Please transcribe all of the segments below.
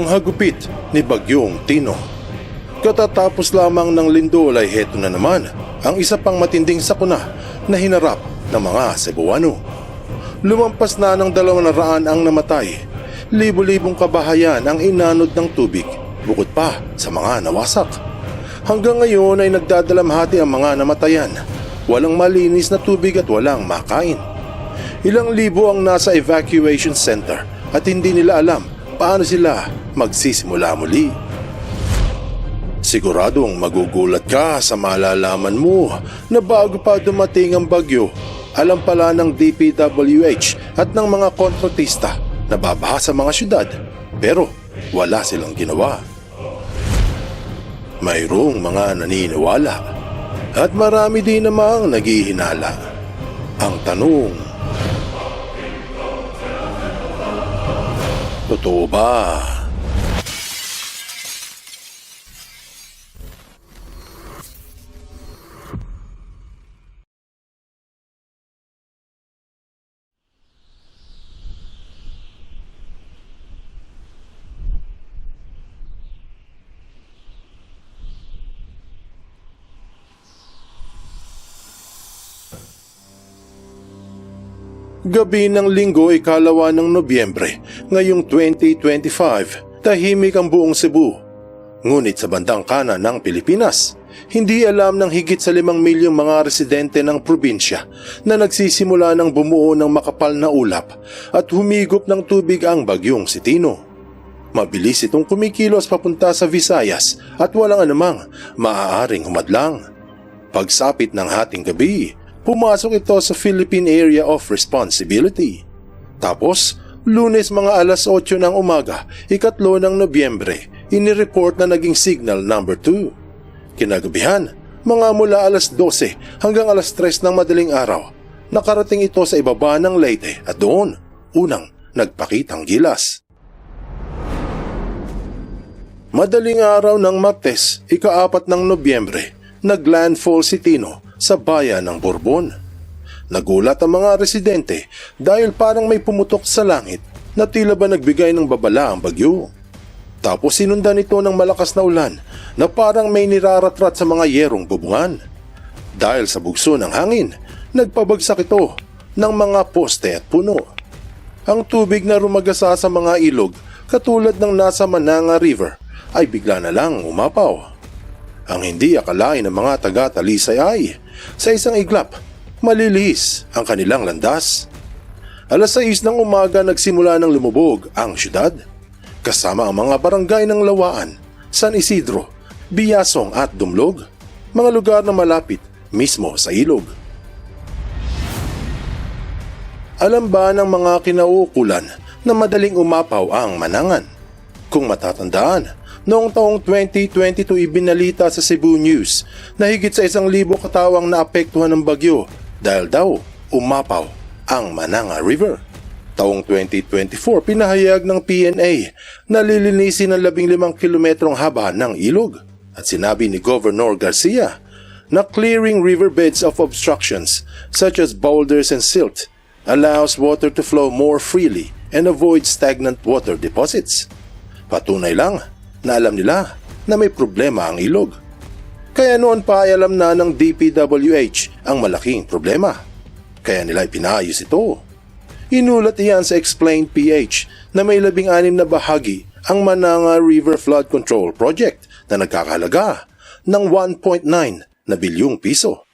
Ang hagupit ni Bagyong Tino. Katatapos lamang ng lindol ay heto na naman ang isa pang matinding sakuna na hinarap ng mga Cebuano. Lumampas na ng dalawang na raan ang namatay. Libo-libong kabahayan ang inanod ng tubig bukod pa sa mga nawasak. Hanggang ngayon ay nagdadalamhati ang mga namatayan. Walang malinis na tubig at walang makain. Ilang libo ang nasa evacuation center at hindi nila alam paano sila magsisimula muli. Siguradong magugulat ka sa malalaman mo na bago pa dumating ang bagyo, alam pala ng DPWH at ng mga kontratista na babaha sa mga syudad pero wala silang ginawa. Mayroong mga naniniwala at marami din namang naghihinala. Ang tanong, Totoo ba? Gabi ng linggo ikalawa ng Nobyembre ngayong 2025, tahimik ang buong Cebu. Ngunit sa bandang kanan ng Pilipinas, hindi alam ng higit sa limang milyong mga residente ng probinsya na nagsisimula ng bumuo ng makapal na ulap at humigop ng tubig ang bagyong si Tino. Mabilis itong kumikilos papunta sa Visayas at walang anumang maaaring humadlang. Pagsapit ng hating gabi, pumasok ito sa Philippine Area of Responsibility. Tapos, lunes mga alas 8 ng umaga, ikatlo ng Nobyembre, inireport na naging signal number 2. Kinagabihan, mga mula alas 12 hanggang alas 3 ng madaling araw, nakarating ito sa ibaba ng Leyte at doon, unang nagpakitang gilas. Madaling araw ng Martes, ikaapat ng Nobyembre, naglandfall si Tino sa bayan ng Bourbon. Nagulat ang mga residente dahil parang may pumutok sa langit na tila ba nagbigay ng babala ang bagyo. Tapos sinundan ito ng malakas na ulan na parang may niraratrat sa mga yerong bubungan. Dahil sa bugso ng hangin, nagpabagsak ito ng mga poste at puno. Ang tubig na rumagasa sa mga ilog katulad ng nasa Mananga River ay bigla na lang umapaw. Ang hindi akalain ng mga taga-talisay ay, sa isang iglap, malilihis ang kanilang landas. Alas 6 ng umaga nagsimula ng lumubog ang syudad, kasama ang mga barangay ng Lawaan, San Isidro, Biyasong at Dumlog, mga lugar na malapit mismo sa ilog. Alam ba ng mga kinauukulan na madaling umapaw ang manangan? Kung matatandaan, noong taong 2022 ibinalita sa Cebu News na higit sa isang libo katawang naapektuhan ng bagyo dahil daw umapaw ang Mananga River. Taong 2024 pinahayag ng PNA na lilinisin ang 15 kilometrong haba ng ilog at sinabi ni Governor Garcia na clearing riverbeds of obstructions such as boulders and silt allows water to flow more freely and avoid stagnant water deposits. Patunay lang na alam nila na may problema ang ilog. Kaya noon pa ay alam na ng DPWH ang malaking problema. Kaya nila ipinayos ito. Inulat iyan sa Explained PH na may labing anim na bahagi ang Mananga River Flood Control Project na nagkakahalaga ng 1.9 na bilyong piso.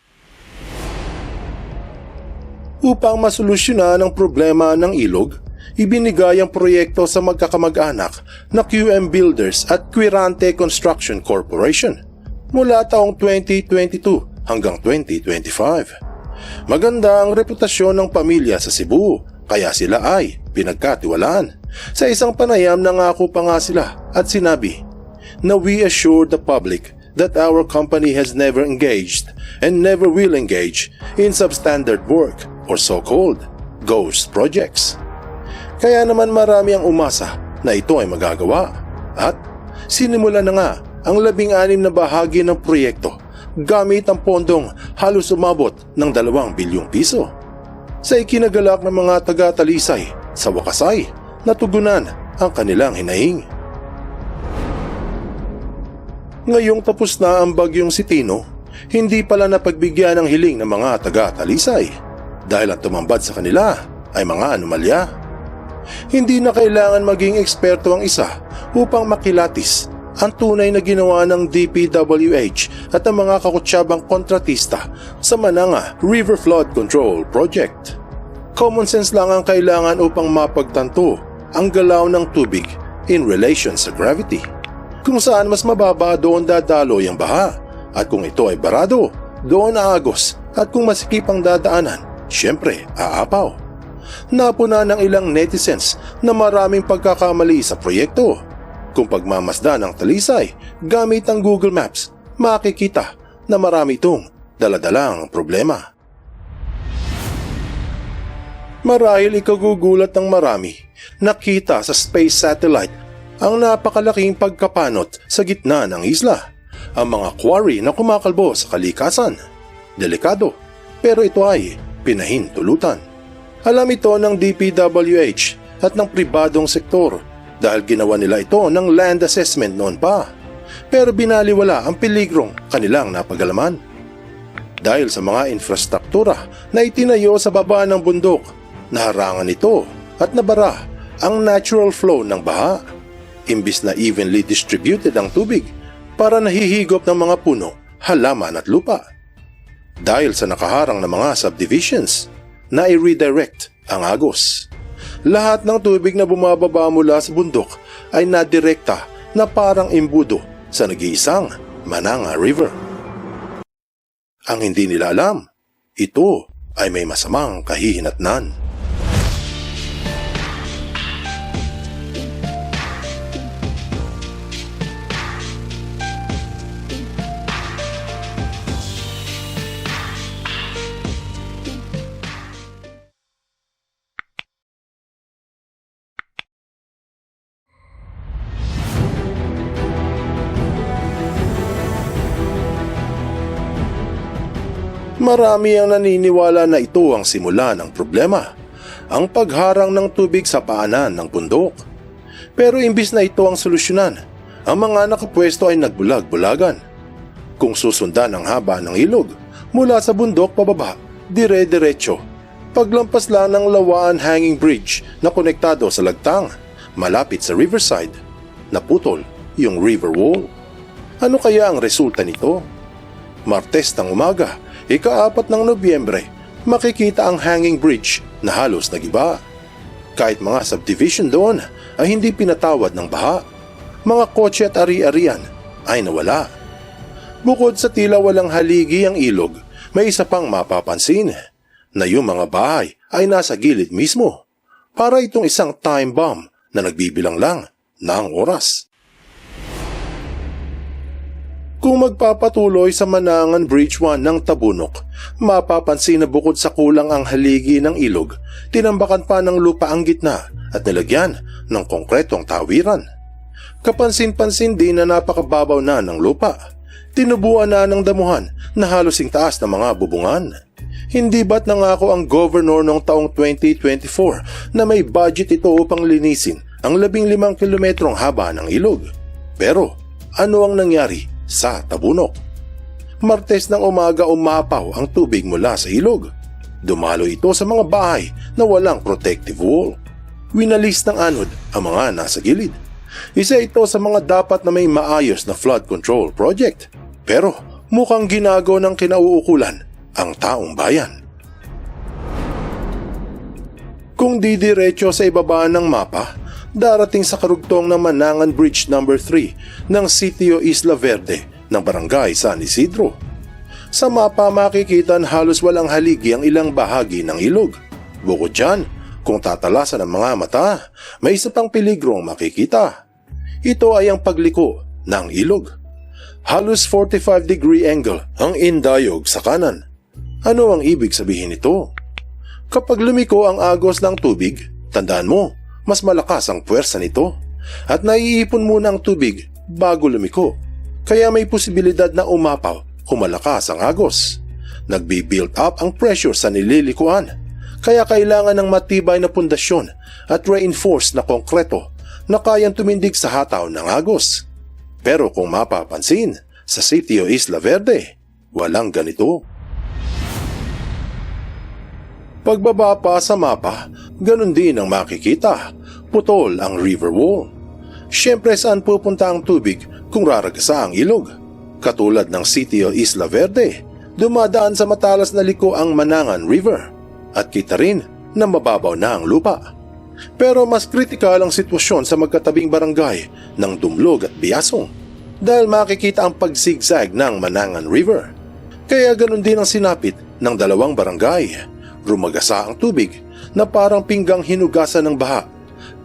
Upang masolusyonan ang problema ng ilog, ibinigay ang proyekto sa magkakamag-anak na QM Builders at Quirante Construction Corporation mula taong 2022 hanggang 2025. Maganda ang reputasyon ng pamilya sa Cebu kaya sila ay pinagkatiwalaan. Sa isang panayam nangako pa nga sila at sinabi na we assure the public that our company has never engaged and never will engage in substandard work or so-called ghost projects. Kaya naman marami ang umasa na ito ay magagawa. At sinimula na nga ang labing-anim na bahagi ng proyekto gamit ang pondong halos umabot ng dalawang bilyong piso. Sa ikinagalak ng mga taga-talisay, sa wakasay, natugunan ang kanilang hinahing. Ngayong tapos na ang bagyong si Tino, hindi pala napagbigyan ng hiling ng mga taga-talisay dahil ang tumambad sa kanila ay mga anomalya. Hindi na kailangan maging eksperto ang isa upang makilatis ang tunay na ginawa ng DPWH at ang mga kakutsyabang kontratista sa Mananga River Flood Control Project. Common sense lang ang kailangan upang mapagtanto ang galaw ng tubig in relation sa gravity. Kung saan mas mababa doon dadaloy ang baha at kung ito ay barado, doon aagos at kung masikip ang dadaanan, syempre aapaw. Napuna ng ilang netizens na maraming pagkakamali sa proyekto. Kung pagmamasda ng talisay gamit ang Google Maps, makikita na marami itong daladalang problema. Marahil ikagugulat ng marami, nakita sa space satellite ang napakalaking pagkapanot sa gitna ng isla. Ang mga quarry na kumakalbo sa kalikasan. Delikado, pero ito ay pinahintulutan. Alam ito ng DPWH at ng pribadong sektor dahil ginawa nila ito ng land assessment noon pa. Pero binaliwala ang peligrong kanilang napagalaman. Dahil sa mga infrastruktura na itinayo sa baba ng bundok, naharangan ito at nabara ang natural flow ng baha. Imbis na evenly distributed ang tubig para nahihigop ng mga puno, halaman at lupa. Dahil sa nakaharang na mga subdivisions, na i-redirect ang agos. Lahat ng tubig na bumababa mula sa bundok ay nadirekta na parang imbudo sa nag-iisang Mananga River. Ang hindi nila alam, ito ay may masamang kahihinatnan. Marami ang naniniwala na ito ang simula ng problema, ang pagharang ng tubig sa paanan ng bundok. Pero imbis na ito ang solusyonan, ang mga nakapwesto ay nagbulag-bulagan. Kung susundan ang haba ng ilog, mula sa bundok pababa, dire-diretso. Paglampas lang ng Lawaan Hanging Bridge na konektado sa Lagtang, malapit sa riverside, naputol yung river wall. Ano kaya ang resulta nito? Martes ng umaga, ika-apat ng Nobyembre, makikita ang hanging bridge na halos nagiba. Kahit mga subdivision doon ay hindi pinatawad ng baha. Mga kotse at ari-arian ay nawala. Bukod sa tila walang haligi ang ilog, may isa pang mapapansin na yung mga bahay ay nasa gilid mismo. Para itong isang time bomb na nagbibilang lang ng oras. Kung magpapatuloy sa Manangan Bridge 1 ng Tabunok, mapapansin na bukod sa kulang ang haligi ng ilog, tinambakan pa ng lupa ang gitna at nilagyan ng konkretong tawiran. Kapansin-pansin din na napakababaw na ng lupa. Tinubuan na ng damuhan na halos sing taas ng mga bubungan. Hindi ba't nangako ang governor noong taong 2024 na may budget ito upang linisin ang 15 kilometrong haba ng ilog? Pero ano ang nangyari sa Tabunok. Martes ng umaga umapaw ang tubig mula sa ilog. Dumalo ito sa mga bahay na walang protective wall. Winalis ng anod ang mga nasa gilid. Isa ito sa mga dapat na may maayos na flood control project. Pero mukhang ginago ng kinauukulan ang taong bayan. Kung didiretso sa ibaba ng mapa, darating sa karugtong ng Manangan Bridge No. 3 ng Sitio Isla Verde ng Barangay San Isidro. Sa mapa makikita halos walang haligi ang ilang bahagi ng ilog. Bukod dyan, kung tatalasan ang mga mata, may isa pang peligrong makikita. Ito ay ang pagliko ng ilog. Halos 45 degree angle ang indayog sa kanan. Ano ang ibig sabihin nito? Kapag lumiko ang agos ng tubig, tandaan mo, mas malakas ang puwersa nito at naiipon muna ang tubig bago lumiko. Kaya may posibilidad na umapaw kung malakas ang agos. Nagbi-build up ang pressure sa nililikuan. Kaya kailangan ng matibay na pundasyon at reinforced na konkreto na kayang tumindig sa hataw ng agos. Pero kung mapapansin, sa sitio Isla Verde, walang ganito. Pagbaba pa sa mapa, ganun din ang makikita. Putol ang river wall. Siyempre saan pupunta ang tubig kung raragasa ang ilog? Katulad ng sitio Isla Verde, dumadaan sa matalas na liko ang Manangan River. At kita rin na mababaw na ang lupa. Pero mas kritikal ang sitwasyon sa magkatabing barangay ng Dumlog at Biasong dahil makikita ang pagsigsag ng Manangan River. Kaya ganun din ang sinapit ng dalawang barangay. Rumagasa ang tubig na parang pinggang hinugasan ng baha.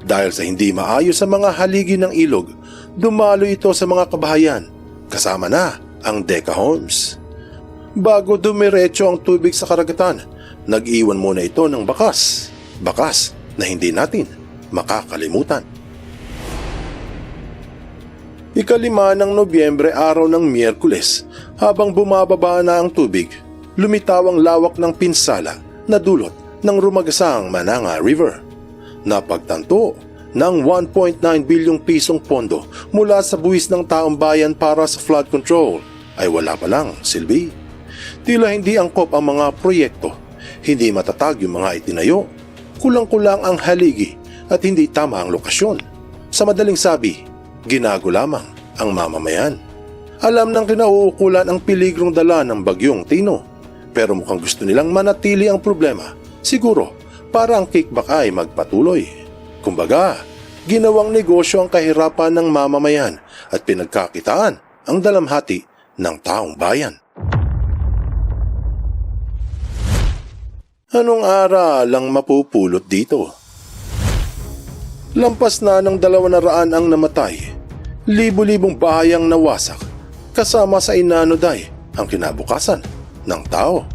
Dahil sa hindi maayos sa mga haligi ng ilog, dumalo ito sa mga kabahayan, kasama na ang Deca Homes. Bago dumiretso ang tubig sa karagatan, nag-iwan muna ito ng bakas. Bakas na hindi natin makakalimutan. Ikalima ng Nobyembre araw ng Miyerkules, habang bumababa na ang tubig, lumitaw ang lawak ng pinsala na dulot ng rumagasang Mananga River. Napagtanto ng 1.9 bilyong pisong pondo mula sa buwis ng taong bayan para sa flood control ay wala pa lang silbi. Tila hindi angkop ang mga proyekto, hindi matatag yung mga itinayo, kulang-kulang ang haligi at hindi tama ang lokasyon. Sa madaling sabi, ginago lamang ang mamamayan. Alam ng kinauukulan ang piligrong dala ng bagyong Tino, pero mukhang gusto nilang manatili ang problema. Siguro, para ang kickback ay magpatuloy. Kumbaga, ginawang negosyo ang kahirapan ng mamamayan at pinagkakitaan ang dalamhati ng taong bayan. Anong aral ang mapupulot dito? Lampas na ng dalawa na raan ang namatay. Libo-libong bahayang nawasak kasama sa inanoday ang kinabukasan ng tao.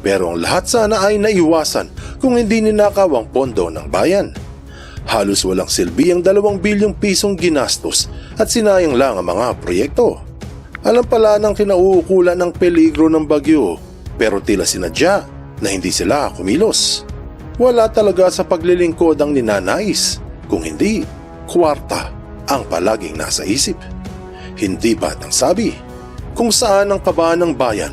Pero ang lahat sana ay naiwasan kung hindi ninakaw ang pondo ng bayan. Halos walang silbi ang dalawang bilyong pisong ginastos at sinayang lang ang mga proyekto. Alam pala ng kinauukulan ng peligro ng bagyo pero tila sinadya na hindi sila kumilos. Wala talaga sa paglilingkod ang ninanais, kung hindi, kwarta ang palaging nasa isip. Hindi ba't ang sabi, kung saan ang kaba ng bayan,